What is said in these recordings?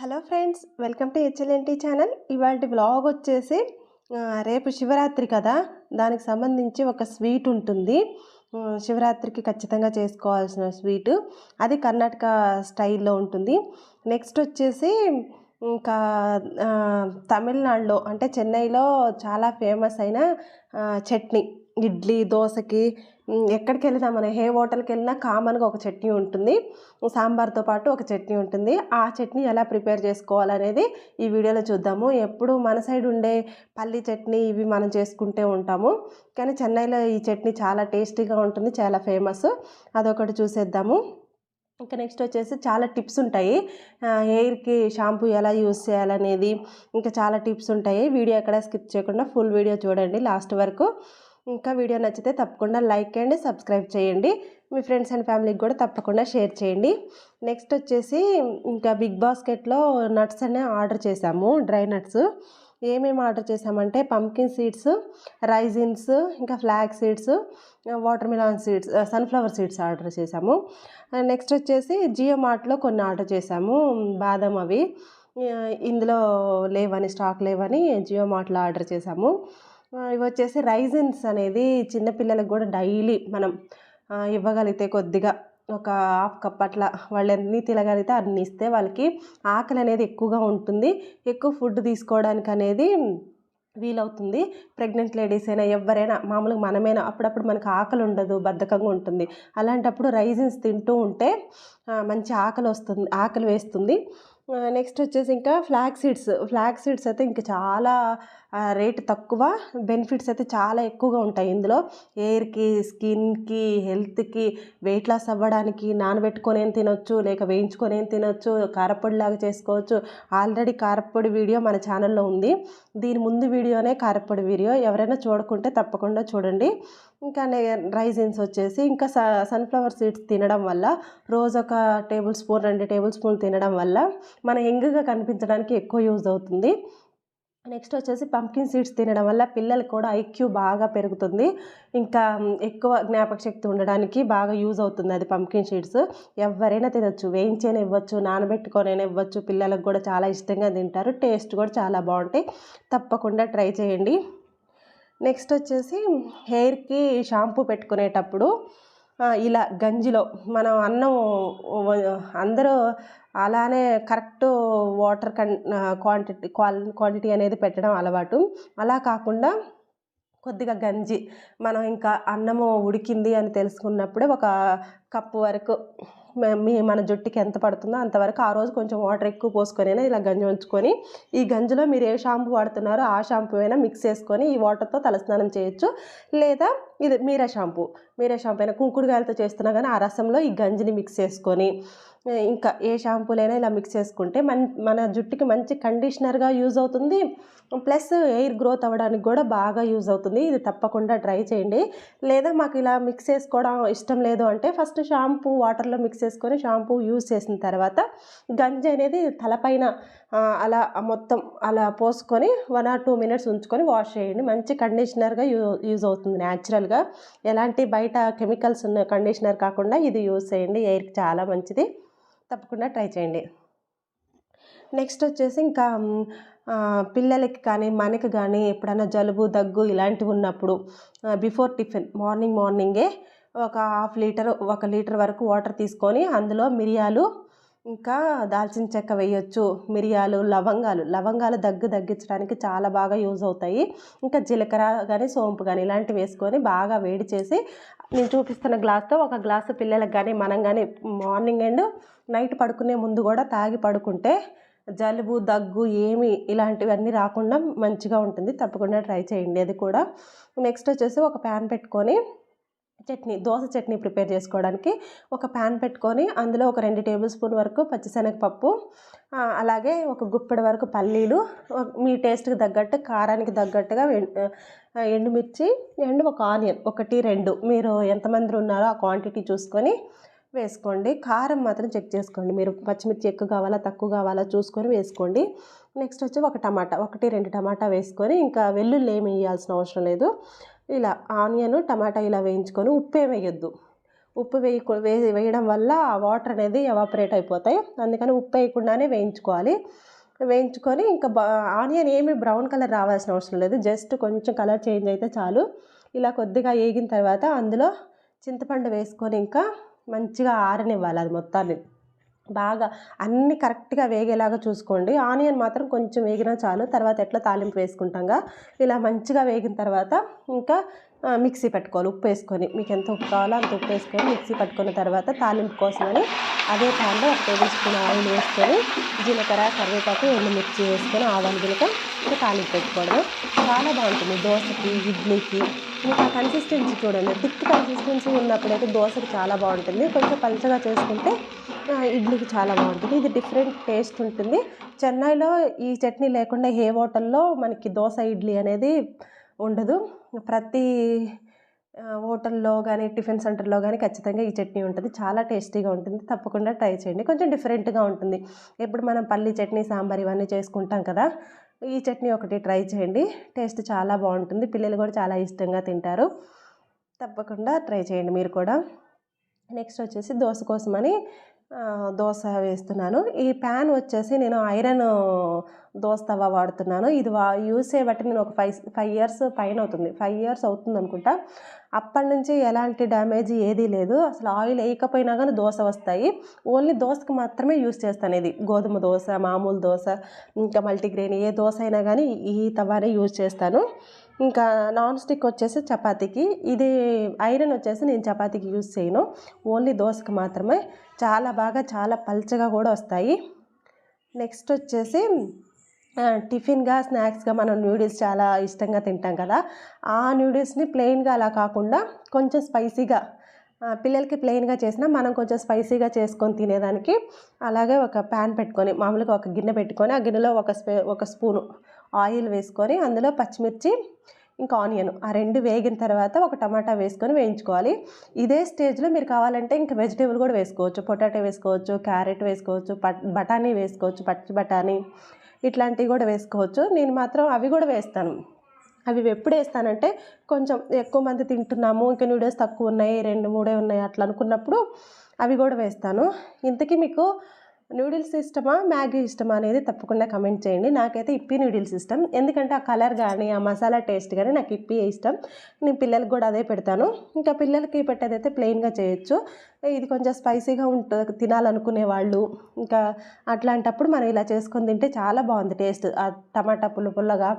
Hello friends welcome to HLNT channel. ఇవాళ blog వచ్చేసి రేపు శివరాత్రి కదా? దానికి సంబంధించి ఒక స్వీట్ ఉంటుంది. శివరాత్రికి ఖచ్చితంగా చేసుకోవాల్సిన స్వీట్. అది కర్ణాటక స్టైల్లో ఉంటుంది. నెక్స్ట్ వచ్చేసి ఇంకా తమిళనాడులో అంటే చెన్నైలో చాలా ఫేమస్ అయిన చట్నీ. ఇడ్లీ దోశకి ఎక్కడికి వెళ్ళినా మనం ఏ హోటల్కి వెళ్ళినా కామన్గా ఒక చట్నీ ఉంటుంది. సాంబార్తో పాటు ఒక చట్నీ ఉంటుంది. ఆ చట్నీ ఎలా ప్రిపేర్ చేసుకోవాలనేది ఈ వీడియోలో చూద్దాము. ఎప్పుడు మన సైడ్ ఉండే పల్లి చట్నీ ఇవి మనం చేసుకుంటే ఉంటాము. కానీ చెన్నైలో ఈ చట్నీ చాలా టేస్టీగా ఉంటుంది చాలా ఫేమస్. అదొకటి చూసేద్దాము. ఇంకా నెక్స్ట్ వచ్చేసి చాలా టిప్స్ ఉంటాయి. హెయిర్కి షాంపూ ఎలా యూస్ చేయాలనేది. ఇంకా చాలా టిప్స్ ఉంటాయి. వీడియో ఎక్కడ స్కిప్ చేయకుండా ఫుల్ వీడియో చూడండి లాస్ట్ వరకు. ఇంకా వీడియో నచ్చితే తప్పకుండా లైక్ అండ్ సబ్స్క్రైబ్ చేయండి. మీ ఫ్రెండ్స్ అండ్ ఫ్యామిలీకి కూడా తప్పకుండా షేర్ చేయండి. నెక్స్ట్ వచ్చేసి ఇంకా బిగ్ బాస్కెట్లో నట్స్ అనే ఆర్డర్ చేశాము డ్రై నట్స్. ఏమేమి ఆర్డర్ చేసామంటే పంకిన్ సీడ్స్ రైజిన్స్ ఇంకా flax seeds watermelon seeds sunflower seeds order చేసాము నెక్స్ట్ వచ్చేసి జియో మార్ట్లో కొన్ని ఆర్డర్ చేసాము బాదం అవి. ఇందులో లేవని స్టాక్ లేవని జియో మార్ట్లో ఆర్డర్ చేసాము ఇవి వచ్చేసి రైజిన్స్ అనేది చిన్నపిల్లలకు కూడా డైలీ మనం ఇవ్వగలిగితే కొద్దిగా ఒక హాఫ్ కప్ అట్లా వాళ్ళు ఎన్ని తినగలిగితే అన్ని ఇస్తే వాళ్ళకి ఆకలి అనేది ఎక్కువగా ఉంటుంది. ఎక్కువ ఫుడ్ తీసుకోవడానికి అనేది వీలవుతుంది. ప్రెగ్నెంట్ లేడీస్ అయినా ఎవరైనా మామూలుగా మనమైనా అప్పుడప్పుడు మనకు ఆకలి ఉండదు బద్ధకంగా ఉంటుంది. అలాంటప్పుడు రైజిన్స్ తింటూ ఉంటే మంచి ఆకలి వస్తుంది ఆకలి వేస్తుంది. నెక్స్ట్ వచ్చేసి ఇంకా ఫ్లాక్ సీడ్స్ ఫ్లాక్ సీడ్స్ అయితే ఇంకా చాలా రేట్ తక్కువ. బెనిఫిట్స్ అయితే చాలా ఎక్కువగా ఉంటాయి ఇందులో. హెయిర్కి స్కిన్కి హెల్త్కి వెయిట్ లాస్ అవ్వడానికి నానబెట్టుకొని ఏం తినొచ్చు లేక వేయించుకొని ఏం తినొచ్చు కారపొడిలాగా చేసుకోవచ్చు. ఆల్రెడీ కారపొడి వీడియో మన ఛానల్లో ఉంది. దీని ముందు వీడియోనే కారపొడి వీడియో ఎవరైనా చూడకుంటే తప్పకుండా చూడండి. ఇంకా రైజిన్స్ వచ్చేసి ఇంకా స సన్ఫ్లవర్ సీడ్స్ తినడం వల్ల రోజు ఒక టేబుల్ స్పూన్ రెండు టేబుల్ స్పూన్ తినడం వల్ల మన యంగ్గా కనిపించడానికి ఎక్కువ యూజ్ అవుతుంది. నెక్స్ట్ వచ్చేసి పంకిన్ సీడ్స్ తినడం వల్ల పిల్లలకు కూడా ఐక్యూ బాగా పెరుగుతుంది. ఇంకా ఎక్కువ జ్ఞాపక శక్తి ఉండడానికి బాగా యూజ్ అవుతుంది అది పంకిన్ సీడ్స్. ఎవరైనా తినొచ్చు వేయించైనా ఇవ్వచ్చు నానబెట్టుకొనైనా ఇవ్వచ్చు. పిల్లలకు కూడా చాలా ఇష్టంగా తింటారు టేస్ట్ కూడా చాలా బాగుంటాయి. తప్పకుండా ట్రై చేయండి. నెక్స్ట్ వచ్చేసి హెయిర్కి షాంపూ పెట్టుకునేటప్పుడు ఇలా గంజిలో మనం అన్నం అందరూ అలానే కరెక్ట్ వాటర్ కన్ క్వాంటిటీ క్వాల్ క్వాంటిటీ అనేది పెట్టడం అలవాటు. అలా కాకుండా కొద్దిగా గంజి మనం ఇంకా అన్నము ఉడికింది అని తెలుసుకున్నప్పుడే ఒక కప్పు వరకు మీ మన జుట్టుకి ఎంత పడుతుందో అంతవరకు ఆ రోజు కొంచెం వాటర్ ఎక్కువ పోసుకొని అయినా ఇలా గంజి ఉంచుకొని ఈ గంజిలో మీరు ఏ షాంపూ వాడుతున్నారో ఆ షాంపూ అయినా మిక్స్ చేసుకొని ఈ వాటర్తో తలస్నానం చేయొచ్చు. లేదా ఇది మీరా షాంపూ మీరా షాంపూ అయినా కుంకుడుకాయలతో చేస్తున్నా కానీ ఆ రసంలో ఈ గంజిని మిక్స్ చేసుకొని ఇంకా ఏ షాంపూలైనా ఇలా మిక్స్ చేసుకుంటే మన మన జుట్టుకి మంచి కండిషనర్గా యూజ్ అవుతుంది. ప్లస్ ఎయిర్ గ్రోత్ అవ్వడానికి కూడా బాగా యూజ్ అవుతుంది. ఇది తప్పకుండా ట్రై చేయండి. లేదా మాకు ఇలా మిక్స్ చేసుకోవడం ఇష్టం లేదు అంటే ఫస్ట్ షాంపూ వాటర్లో మిక్స్ చేసుకొని షాంపూ యూజ్ చేసిన తర్వాత గంజి అనేది తలపైన అలా మొత్తం అలా పోసుకొని వన్ ఆర్ టూ మినిట్స్ ఉంచుకొని వాష్ చేయండి. మంచి కండిషనర్గా యూ యూజ్ అవుతుంది న్యాచురల్గా. ఎలాంటి బయట కెమికల్స్ ఉన్న కండిషనర్ కాకుండా ఇది యూజ్ చేయండి. ఎయిర్కి చాలా మంచిది. తప్పకుండా ట్రై చేయండి. నెక్స్ట్ వచ్చేసి ఇంకా పిల్లలకి కానీ మనకి కానీ ఎప్పుడైనా జలుబు దగ్గు ఇలాంటివి ఉన్నప్పుడు బిఫోర్ టిఫిన్ మార్నింగ్ మార్నింగే ఒక హాఫ్ లీటర్ ఒక లీటర్ వరకు వాటర్ తీసుకొని అందులో మిరియాలు ఇంకా దాల్చిన చెక్క వేయొచ్చు మిరియాలు లవంగాలు. లవంగాలు దగ్గు తగ్గించడానికి చాలా బాగా యూజ్ అవుతాయి. ఇంకా జీలకర్ర కానీ సోంపు కానీ ఇలాంటివి వేసుకొని బాగా వేడి చేసి నేను చూపిస్తున్న గ్లాస్తో ఒక గ్లాసు పిల్లలకు కానీ మనం కానీ మార్నింగ్ అండ్ నైట్ పడుకునే ముందు కూడా తాగి పడుకుంటే జలుబు దగ్గు ఏమి ఇలాంటివన్నీ రాకుండా మంచిగా ఉంటుంది. తప్పకుండా ట్రై చేయండి అది కూడా. నెక్స్ట్ వచ్చేసి ఒక ప్యాన్ పెట్టుకొని చట్నీ దోశ చట్నీ ప్రిపేర్ చేసుకోవడానికి ఒక ప్యాన్ పెట్టుకొని అందులో ఒక రెండు టేబుల్ స్పూన్ వరకు పచ్చిశనగపప్పు అలాగే ఒక గుప్పెడు వరకు పల్లీలు మీ టేస్ట్కి తగ్గట్టు కారానికి తగ్గట్టుగా ఎండుమిర్చి అండ్ ఒక ఆనియన్ ఒకటి రెండు. మీరు ఎంతమంది ఉన్నారో ఆ క్వాంటిటీ చూసుకొని వేసుకోండి. కారం మాత్రం చెక్ చేసుకోండి. మీరు పచ్చిమిర్చి ఎక్కువ కావాలా తక్కువ కావాలా చూసుకొని వేసుకోండి. నెక్స్ట్ వచ్చి ఒక టమాటా ఒకటి రెండు టమాటా వేసుకొని ఇంకా వెల్లుల్లి ఏమి వేయాల్సిన అవసరం లేదు. ఇలా ఆనియన్ టమాటా ఇలా వేయించుకొని ఉప్పు వేయొద్దు. ఉప్పు వేయ వే వేయడం వల్ల ఆ వాటర్ అనేది ఎవాపరేట్ అయిపోతాయి. అందుకని ఉప్పు వేయకుండానే వేయించుకోవాలి. వేయించుకొని ఇంకా బా ఆనియన్ ఏమి బ్రౌన్ కలర్ రావాల్సిన అవసరం లేదు. జస్ట్ కొంచెం కలర్ చేంజ్ అయితే చాలు. ఇలా కొద్దిగా వేగిన తర్వాత అందులో చింతపండు వేసుకొని ఇంకా మంచిగా ఆరనివ్వాలి అది మొత్తాన్ని. బాగా అన్నీ కరెక్ట్గా వేగేలాగా చూసుకోండి. ఆనియన్ మాత్రం కొంచెం వేగినా చాలు. తర్వాత ఎట్లా తాలింపు వేసుకుంటాం ఇలా మంచిగా వేగిన తర్వాత ఇంకా మిక్సీ పెట్టుకోవాలి. ఉప్పు వేసుకొని మీకు ఎంత ఉప్పు కావాలో అంత ఉప్పు వేసుకొని మిక్సీ పట్టుకున్న తర్వాత తాలింపు కోసమని అదే ప్యాన్లో ఒక టేబుల్ స్పూన్ ఆయిల్ వేసుకొని జీలకర్ర కరివేపాకు ఎండుమిర్చి వేసుకొని ఆవాలు గిలక ఇంకా తాలింపు పెట్టుకోవడం చాలా బాగుంటుంది దోశకి ఇడ్లీకి. మీకు ఆ కన్సిస్టెన్సీ చూడండి. థిక్ కన్సిస్టెన్సీ ఉన్నప్పుడైతే దోశకి చాలా బాగుంటుంది. కొంచెం పలుచగా చేసుకుంటే ఇడ్లీకి చాలా బాగుంటుంది. ఇది డిఫరెంట్ టేస్ట్ ఉంటుంది. చెన్నైలో ఈ చట్నీ లేకుండా ఏ హోటల్లో మనకి దోశ ఇడ్లీ అనేది ఉండదు. ప్రతి హోటల్లో కానీ టిఫిన్ సెంటర్లో కానీ ఖచ్చితంగా ఈ చట్నీ ఉంటుంది. చాలా టేస్టీగా ఉంటుంది. తప్పకుండా ట్రై చేయండి. కొంచెం డిఫరెంట్గా ఉంటుంది. ఇప్పుడు మనం పల్లి చట్నీ సాంబార్ ఇవన్నీ చేసుకుంటాం కదా ఈ చట్నీ ఒకటి ట్రై చేయండి. టేస్ట్ చాలా బాగుంటుంది. పిల్లలు కూడా చాలా ఇష్టంగా తింటారు. తప్పకుండా ట్రై చేయండి మీరు కూడా. నెక్స్ట్ వచ్చేసి దోశ కోసమని దోశ వేస్తున్నాను. ఈ ప్యాన్ వచ్చేసి నేను ఐరన్ దోశ తవ్వ వాడుతున్నాను. ఇది వా యూస్ చేయబట్టి నేను ఒక ఫైవ్ ఫైవ్ ఇయర్స్ పైన అవుతుంది. ఫైవ్ ఇయర్స్ అవుతుంది అనుకుంటా. అప్పటి నుంచి ఎలాంటి డ్యామేజ్ ఏదీ లేదు. అసలు ఆయిల్ వేయకపోయినా కానీ దోశ వస్తాయి. ఓన్లీ దోశకి మాత్రమే యూస్ చేస్తాను ఇది. గోధుమ దోశ మామూలు దోశ ఇంకా మల్టీగ్రెయిన్ ఏ దోశ అయినా కానీ ఈ తవానే యూజ్ చేస్తాను. ఇంకా నాన్ స్టిక్ వచ్చేసి చపాతీకి. ఇది ఐరన్ వచ్చేసి నేను చపాతీకి యూజ్ చేయను. ఓన్లీ దోశకు మాత్రమే. చాలా బాగా చాలా పల్చగా కూడా వస్తాయి. నెక్స్ట్ వచ్చేసి టిఫిన్గా స్నాక్స్గా మనం నూడిల్స్ చాలా ఇష్టంగా తింటాం కదా. ఆ నూడిల్స్ని ప్లెయిన్గా అలా కాకుండా కొంచెం స్పైసీగా పిల్లలకి ప్లెయిన్గా చేసినా మనం కొంచెం స్పైసీగా చేసుకొని తినేదానికి అలాగే ఒక ప్యాన్ పెట్టుకొని మామూలుగా ఒక గిన్నె పెట్టుకొని ఆ గిన్నెలో ఒక స్పే ఒక స్పూను ఆయిల్ వేసుకొని అందులో పచ్చిమిర్చి ఇంకా ఆనియన్ ఆ రెండు వేగిన తర్వాత ఒక టమాటా వేసుకొని వేయించుకోవాలి. ఇదే స్టేజ్లో మీరు కావాలంటే ఇంకా వెజిటేబుల్ కూడా వేసుకోవచ్చు. పొటాటో వేసుకోవచ్చు క్యారెట్ వేసుకోవచ్చు బఠానీ వేసుకోవచ్చు పచ్చి బఠానీ ఇట్లాంటివి కూడా వేసుకోవచ్చు. నేను మాత్రం అవి కూడా వేస్తాను. అవి ఎప్పుడు వేస్తానంటే కొంచెం ఎక్కువ మంది తింటున్నాము ఇంకా నూడిల్స్ తక్కువ ఉన్నాయి రెండు మూడే ఉన్నాయి అట్లా అనుకున్నప్పుడు అవి కూడా వేస్తాను. ఇంతకీ మీకు నూడిల్స్ ఇష్టమా? మ్యాగీ ఇష్టమా? అనేది తప్పకుండా కమెంట్ చేయండి. నాకైతే ఇప్పి నూడిల్స్ ఇష్టం. ఎందుకంటే ఆ కలర్ కానీ ఆ మసాలా టేస్ట్ కానీ నాకు ఇప్పి ఇష్టం. నేను పిల్లలకి కూడా అదే పెడతాను. ఇంకా పిల్లలకి పెట్టేదైతే ప్లెయిన్గా చేయొచ్చు. ఇది కొంచెం స్పైసీగా ఉంటుంది తినాలనుకునే వాళ్ళు. ఇంకా అట్లాంటప్పుడు మనం ఇలా చేసుకొని తింటే చాలా బాగుంది టేస్ట్. ఆ టమాటా పుల్ల పుల్లగా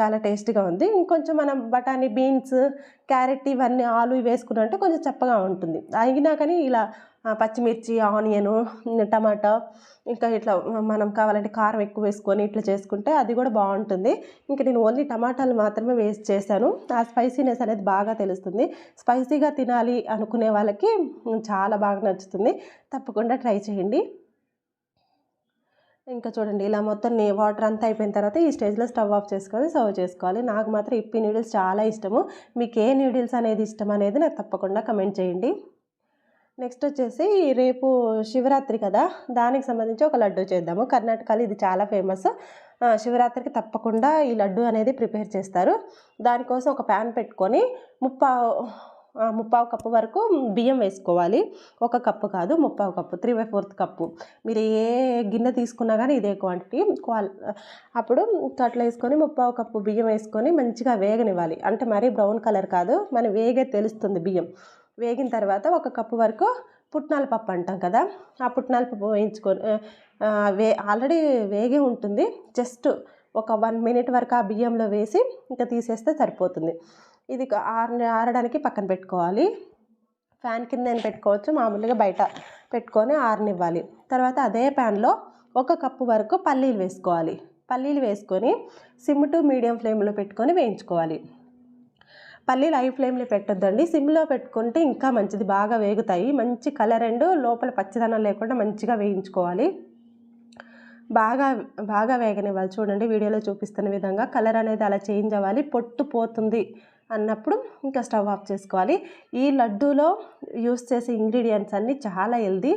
చాలా టేస్ట్గా ఉంది. ఇంకొంచెం మనం బఠానీ బీన్స్ క్యారెట్ ఇవన్నీ ఆలు వేసుకున్నట్టు కొంచెం చప్పగా ఉంటుంది. అయినా కానీ ఇలా పచ్చిమిర్చి ఆనియను టమాటా ఇంకా ఇట్లా మనం కావాలంటే కారం ఎక్కువ వేసుకొని ఇట్లా చేసుకుంటే అది కూడా బాగుంటుంది. ఇంకా నేను ఓన్లీ టమాటాలు మాత్రమే వేస్ట్ చేశాను. ఆ స్పైసీనెస్ అనేది బాగా తెలుస్తుంది. స్పైసీగా తినాలి అనుకునే వాళ్ళకి చాలా బాగా నచ్చుతుంది. తప్పకుండా ట్రై చేయండి. ఇంకా చూడండి ఇలా మొత్తం వాటర్ అంతా అయిపోయిన తర్వాత ఈ స్టేజ్లో స్టవ్ ఆఫ్ చేసుకొని సర్వ్ చేసుకోవాలి. నాకు మాత్రం ఇప్పి నూడిల్స్ చాలా ఇష్టము. మీకు ఏ నూడిల్స్ అనేది ఇష్టం అనేది నాకు తప్పకుండా కమెంట్ చేయండి. నెక్స్ట్ వచ్చేసి రేపు శివరాత్రి కదా దానికి సంబంధించి ఒక లడ్డు చేద్దాము. కర్ణాటకలో ఇది చాలా ఫేమస్. శివరాత్రికి తప్పకుండా ఈ లడ్డు అనేది ప్రిపేర్ చేస్తారు. దానికోసం ఒక ప్యాన్ పెట్టుకొని ముప్పావు ముప్పావు కప్పు వరకు బియ్యం వేసుకోవాలి. ఒక కప్పు కాదు ముప్పావు cup three by fourth cup. మీరు ఏ గిన్నె తీసుకున్నా కానీ ఇదే క్వాంటిటీ క్వాల్ అప్పుడు అట్లా వేసుకొని ముప్పావు కప్పు బియ్యం వేసుకొని మంచిగా వేగనివ్వాలి. అంటే మరీ బ్రౌన్ కలర్ కాదు మన వేగే తెలుస్తుంది బియ్యం. వేగిన తర్వాత ఒక కప్పు వరకు పుట్నాల పప్పు అంటాం కదా ఆ పుట్నాల పప్పు వేయించుకొని వే ఆల్రెడీ వేగి ఉంటుంది. జస్ట్ ఒక వన్ మినిట్ వరకు ఆ బియ్యంలో వేసి ఇంకా తీసేస్తే సరిపోతుంది. ఇది ఆర ఆరడానికి పక్కన పెట్టుకోవాలి. ఫ్యాన్ కింద పెట్టుకోవచ్చు మామూలుగా బయట పెట్టుకొని ఆరనివ్వాలి. తర్వాత అదే ప్యాన్లో ఒక కప్పు వరకు పల్లీలు వేసుకోవాలి. పల్లీలు వేసుకొని సిమ్ టు మీడియం ఫ్లేమ్లో పెట్టుకొని వేయించుకోవాలి. పల్లీలు హై ఫ్లేమ్లో పెట్టొద్దండి. సిమ్లో పెట్టుకుంటే ఇంకా మంచిది. బాగా వేగుతాయి. మంచి కలర్ అండ్ లోపల పచ్చదనం లేకుండా మంచిగా వేయించుకోవాలి. బాగా బాగా వేగనివ్వాలి. చూడండి వీడియోలో చూపిస్తున్న విధంగా కలర్ అనేది అలా చేంజ్ అవ్వాలి. పొట్టు పోతుంది అన్నప్పుడు ఇంకా స్టవ్ ఆఫ్ చేసుకోవాలి. ఈ లడ్డూలో యూస్ చేసే ఇంగ్రీడియంట్స్ అన్నీ చాలా హెల్దీ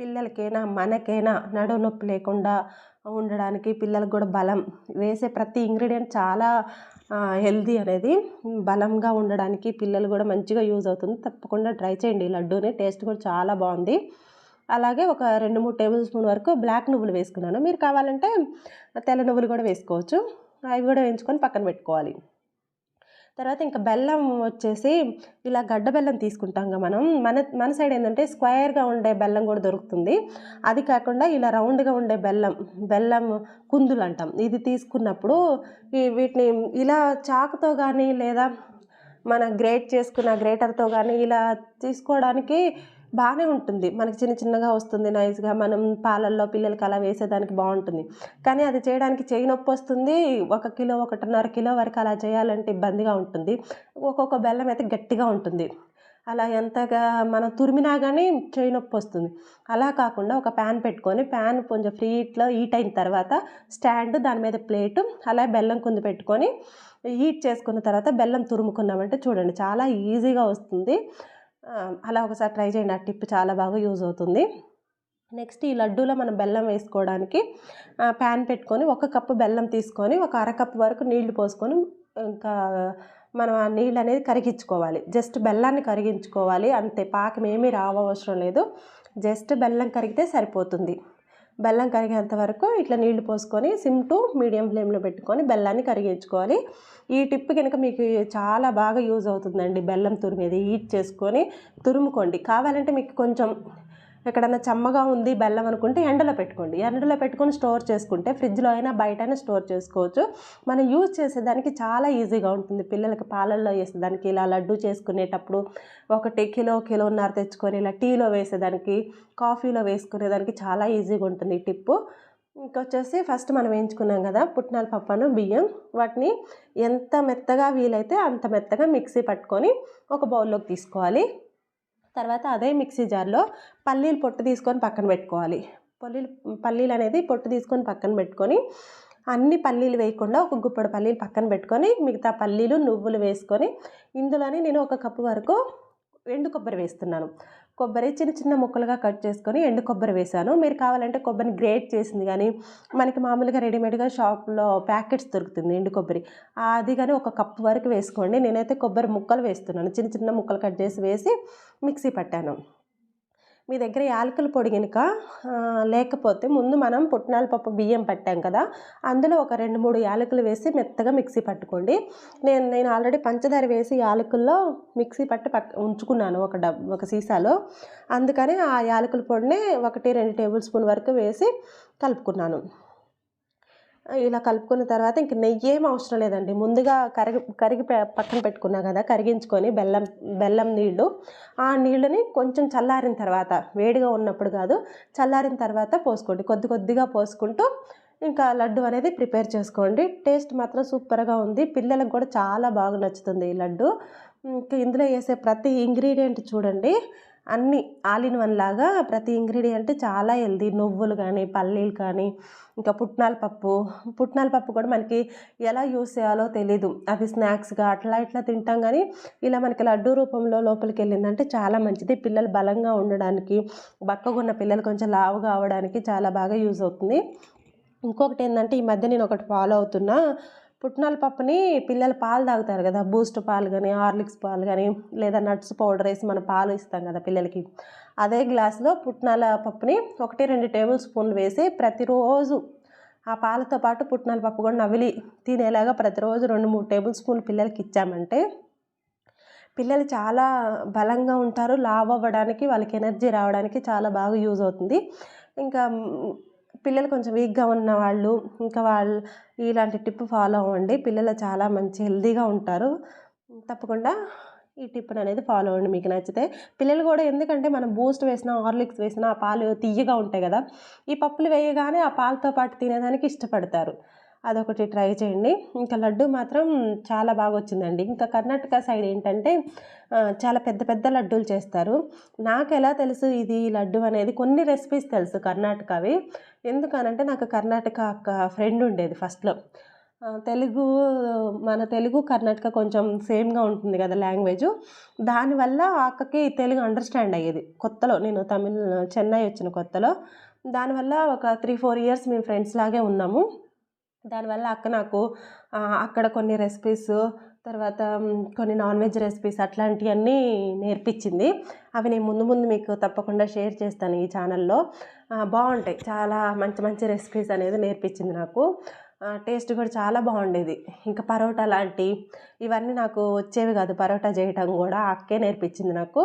పిల్లలకైనా మనకైనా నడువు నొప్పి లేకుండా ఉండడానికి పిల్లలకు కూడా బలం. వేసే ప్రతి ఇంగ్రీడియంట్ చాలా హెల్దీ అనేది. బలంగా ఉండడానికి పిల్లలు కూడా మంచిగా యూజ్ అవుతుంది. తప్పకుండా ట్రై చేయండి. ఈ లడ్డూని టేస్ట్ కూడా చాలా బాగుంది. అలాగే ఒక రెండు మూడు టేబుల్ స్పూన్ వరకు బ్లాక్ నువ్వులు వేసుకున్నాను. మీరు కావాలంటే తెల్ల నువ్వులు కూడా వేసుకోవచ్చు. అవి కూడా వేయించుకొని పక్కన పెట్టుకోవాలి. తర్వాత ఇంకా బెల్లం వచ్చేసి ఇలా గడ్డ బెల్లం తీసుకుంటాం కదా మనం. మన మన సైడ్ ఏంటంటే స్క్వేర్గా ఉండే బెల్లం కూడా దొరుకుతుంది. అది కాకుండా ఇలా రౌండ్గా ఉండే బెల్లం బెల్లం కుందులు అంటాం ఇది తీసుకున్నప్పుడు ఈ వీటిని ఇలా చాకుతో కానీ లేదా మన గ్రేట్ చేసుకున్న గ్రేటర్తో కానీ ఇలా తీసుకోవడానికి బాగానే ఉంటుంది. మనకి చిన్న చిన్నగా వస్తుంది నైస్గా మనం పాలల్లో పిల్లలకి అలా వేసేదానికి బాగుంటుంది కానీ అది చేయడానికి చేయి నొప్పి వస్తుంది. ఒక కిలో ఒకటిన్నర కిలో వరకు అలా చేయాలంటే ఇబ్బందిగా ఉంటుంది. ఒక్కొక్క బెల్లం అయితే గట్టిగా ఉంటుంది. అలా ఎంతగా మనం తురిమినా కానీ చేయి నొప్పి వస్తుంది. అలా కాకుండా ఒక ప్యాన్ పెట్టుకొని ప్యాన్ కొంచెం ఫ్రీట్లో హీట్ అయిన తర్వాత స్టాండ్ దాని మీద ప్లేటు అలా బెల్లం కుంది పెట్టుకొని హీట్ చేసుకున్న తర్వాత బెల్లం తురుముకున్నామంటే చూడండి చాలా ఈజీగా వస్తుంది. అలా ఒకసారి ట్రై చేయండి. ఆ టిప్ చాలా బాగా యూజ్ అవుతుంది. నెక్స్ట్ ఈ లడ్డూలో మనం బెల్లం వేసుకోవడానికి ప్యాన్ పెట్టుకొని ఒక కప్పు బెల్లం తీసుకొని ఒక అరకప్పు వరకు నీళ్ళు పోసుకొని ఇంకా మనం ఆ నీళ్ళు అనేది కరిగించుకోవాలి. జస్ట్ బెల్లాన్ని కరిగించుకోవాలి. అంతే పాకం ఏమీ రావవసరం లేదు. జస్ట్ బెల్లం కరిగితే సరిపోతుంది. బెల్లం కరిగేంత వరకు ఇట్లా నీళ్ళు పోసుకొని సిమ్ టు మీడియం ఫ్లేమ్లో పెట్టుకొని బెల్లాన్ని కరిగించుకోవాలి ఈ టిప్ కనుక మీకు చాలా బాగా యూజ్ అవుతుందండి బెల్లం తురిమేది. హీట్ చేసుకొని తురుముకోండి. కావాలంటే మీకు కొంచెం ఎక్కడైనా చెమ్మగా ఉంది బెల్లం అనుకుంటే ఎండలో పెట్టుకోండి. ఎండలో పెట్టుకొని స్టోర్ చేసుకుంటే ఫ్రిడ్జ్లో అయినా బయట అయినా స్టోర్ చేసుకోవచ్చు. మనం యూజ్ చేసేదానికి చాలా ఈజీగా ఉంటుంది. పిల్లలకి పాలల్లో వేసేదానికి ఇలా లడ్డు చేసుకునేటప్పుడు ఒకటి కిలో కిలోన్నర తెచ్చుకొని ఇలా టీలో వేసేదానికి కాఫీలో వేసుకునేదానికి చాలా ఈజీగా ఉంటుంది ఈ టిప్పు. ఇంకొచ్చేసి ఫస్ట్ మనం వేయించుకున్నాం కదా పుట్నాల పప్పును బియ్యం. వాటిని ఎంత మెత్తగా వీలైతే అంత మెత్తగా మిక్సీ పట్టుకొని ఒక బౌల్లోకి తీసుకోవాలి. తర్వాత అదే మిక్సీ జార్లో పల్లీలు పొట్టు తీసుకొని పక్కన పెట్టుకోవాలి. పల్లీలు పల్లీలు అనేది పొట్టు తీసుకొని పక్కన పెట్టుకొని అన్ని పల్లీలు వేయకుండా ఒక గుప్పడి పల్లీలు పక్కన పెట్టుకొని మిగతా పల్లీలు నువ్వులు వేసుకొని ఇందులోనే నేను ఒక కప్పు వరకు ఎండు కొబ్బరి వేస్తున్నాను. కొబ్బరి చిన్న చిన్న ముక్కలుగా కట్ చేసుకొని ఎండు కొబ్బరి వేసాను మీరు కావాలంటే కొబ్బరిని గ్రేట్ చేసింది కానీ మనకి మామూలుగా రెడీమేడ్గా షాప్లో ప్యాకెట్స్ దొరుకుతుంది ఎండు కొబ్బరి. అది కానీ ఒక కప్పు వరకు వేసుకోండి. నేనైతే కొబ్బరి ముక్కలు వేస్తున్నాను. చిన్న చిన్న ముక్కలు కట్ చేసి వేసి మిక్సీ పట్టాను. మీ దగ్గర యాలకుల పొడి కనుక లేకపోతే ముందు మనం పుట్నాల పప్పు బియ్యం పట్టాం కదా అందులో ఒక రెండు మూడు యాలకులు వేసి మెత్తగా మిక్సీ పట్టుకోండి. నేను నేను ఆల్రెడీ పంచదార వేసి యాలకుల్లో మిక్సీ పట్టి పట్ ఉంచుకున్నాను ఒక డబ్ ఒక సీసాలో. అందుకని ఆ యాలకుల పొడిని ఒకటి రెండు టేబుల్ స్పూన్ వరకు వేసి కలుపుకున్నాను. ఇలా కలుపుకున్న తర్వాత ఇంక నెయ్యి ఏం అవసరం లేదండి. ముందుగా కరిగి కరిగి పక్కన పెట్టుకున్నా కదా కరిగించుకొని బెల్లం బెల్లం నీళ్ళు. ఆ నీళ్ళని కొంచెం చల్లారిన తర్వాత వేడిగా ఉన్నప్పుడు కాదు చల్లారిన తర్వాత పోసుకోండి. కొద్ది కొద్దిగా పోసుకుంటూ ఇంకా లడ్డు అనేది ప్రిపేర్ చేసుకోండి. టేస్ట్ మాత్రం సూపర్గా ఉంది. పిల్లలకు కూడా చాలా బాగా నచ్చుతుంది ఈ లడ్డు. ఇంకా ఇందులో వేసే ప్రతి ఇంగ్రీడియంట్ చూడండి. అన్ని ఆల్ ఇన్ వన్ లాగా ప్రతి ఇంగ్రీడియంట్ చాలా హెల్దీ నువ్వులు కానీ పల్లీలు కానీ ఇంకా పుట్నాల పప్పు. పుట్నాల పప్పు కూడా మనకి ఎలా యూస్ చేయాలో తెలీదు. అది స్నాక్స్గా అట్లా ఇట్లా తింటాం కానీ ఇలా మనకి లడ్డు రూపంలో లోపలికి వెళ్ళిందంటే చాలా మంచిది. పిల్లలు బలంగా ఉండడానికి బక్కగా ఉన్న పిల్లలు కొంచెం లావుగా అవడానికి చాలా బాగా యూజ్ అవుతుంది. ఇంకొకటి ఏంటంటే ఈ మధ్య నేను ఒకటి ఫాలో అవుతున్నా. పుట్నాల పప్పుని పిల్లలు పాలు తాగుతారు కదా బూస్ట్ పాలు కానీ హార్లిక్స్ పాలు కానీ లేదా నట్స్ పౌడర్ వేసి మనం పాలు ఇస్తాం కదా పిల్లలకి. అదే గ్లాసులో పుట్నాల పప్పుని ఒకటి రెండు టేబుల్ స్పూన్లు వేసి ప్రతిరోజు ఆ పాలతో పాటు పుట్నాల పప్పు కూడా నవిలి తినేలాగా ప్రతిరోజు రెండు మూడు టేబుల్ స్పూన్లు పిల్లలకి ఇచ్చామంటే పిల్లలు చాలా బలంగా ఉంటారు లావ్ అవ్వడానికి వాళ్ళకి ఎనర్జీ రావడానికి చాలా బాగా యూజ్ అవుతుంది. ఇంకా పిల్లలు కొంచెం వీక్గా ఉన్న వాళ్ళు ఇంకా వాళ్ళు ఇలాంటి టిప్ ఫాలో అవ్వండి. పిల్లలు చాలా మంచి హెల్తీగా ఉంటారు. తప్పకుండా ఈ టిప్ అనేది ఫాలో అవ్వండి మీకు నచ్చితే. పిల్లలు కూడా ఎందుకంటే మనం బూస్ట్ వేసినా హార్లిక్స్ వేసినా ఆ పాలు తీయగా ఉంటాయి కదా. ఈ పప్పులు వేయగానే ఆ పాలతో పాటు తినేదానికి ఇష్టపడతారు. అదొకటి ట్రై చేయండి. ఇంకా లడ్డు మాత్రం చాలా బాగా వచ్చిందండి ఇంకా కర్ణాటక సైడ్ ఏంటంటే చాలా పెద్ద పెద్ద లడ్డూలు చేస్తారు. నాకు ఎలా తెలుసు ఇది లడ్డు అనేది? కొన్ని రెసిపీస్ తెలుసు కర్ణాటకవి. ఎందుకనంటే నాకు కర్ణాటక ఒక ఫ్రెండ్ ఉండేది ఫస్ట్లో తెలుగు మన తెలుగు కర్ణాటక కొంచెం సేమ్గా ఉంటుంది కదా లాంగ్వేజ్ దానివల్ల అక్కకి తెలుగు అండర్స్టాండ్ అయ్యేది. కొత్తలో నేను తమిళ చెన్నై వచ్చిన కొత్తలో. దానివల్ల ఒక త్రీ ఫోర్ ఇయర్స్ మేము ఫ్రెండ్స్ లాగే ఉన్నాము. దానివల్ల అక్క నాకు అక్కడ కొన్ని రెసిపీస్ తర్వాత కొన్ని నాన్ వెజ్ రెసిపీస్ అట్లాంటివన్నీ నేర్పించింది. అవి నేను ముందు ముందు మీకు తప్పకుండా షేర్ చేస్తాను ఈ ఛానల్లో బాగుంటాయి. చాలా మంచి మంచి రెసిపీస్ అనేది నేర్పించింది నాకు. టేస్ట్ కూడా చాలా బాగుండేది. ఇంకా పరోటా లాంటి ఇవన్నీ నాకు వచ్చేవి కాదు. పరోటా చేయటం కూడా అక్కే నేర్పించింది నాకు.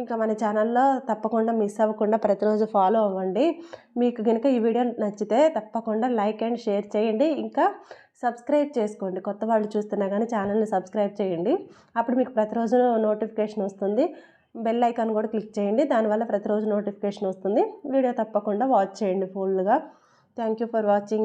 ఇంకా మన ఛానల్లో తప్పకుండా మిస్ అవ్వకుండా ప్రతిరోజు ఫాలో అవ్వండి. మీకు కనుక ఈ వీడియో నచ్చితే తప్పకుండా లైక్ అండ్ షేర్ చేయండి. ఇంకా సబ్స్క్రైబ్ చేసుకోండి. కొత్త వాళ్ళు చూస్తున్నా కానీ ఛానల్ని సబ్స్క్రైబ్ చేయండి. అప్పుడు మీకు ప్రతిరోజు నోటిఫికేషన్ వస్తుంది. బెల్ ఐకాన్ కూడా క్లిక్ చేయండి. దానివల్ల ప్రతిరోజు నోటిఫికేషన్ వస్తుంది. వీడియో తప్పకుండా వాచ్ చేయండి ఫుల్గా. Thank you for watching.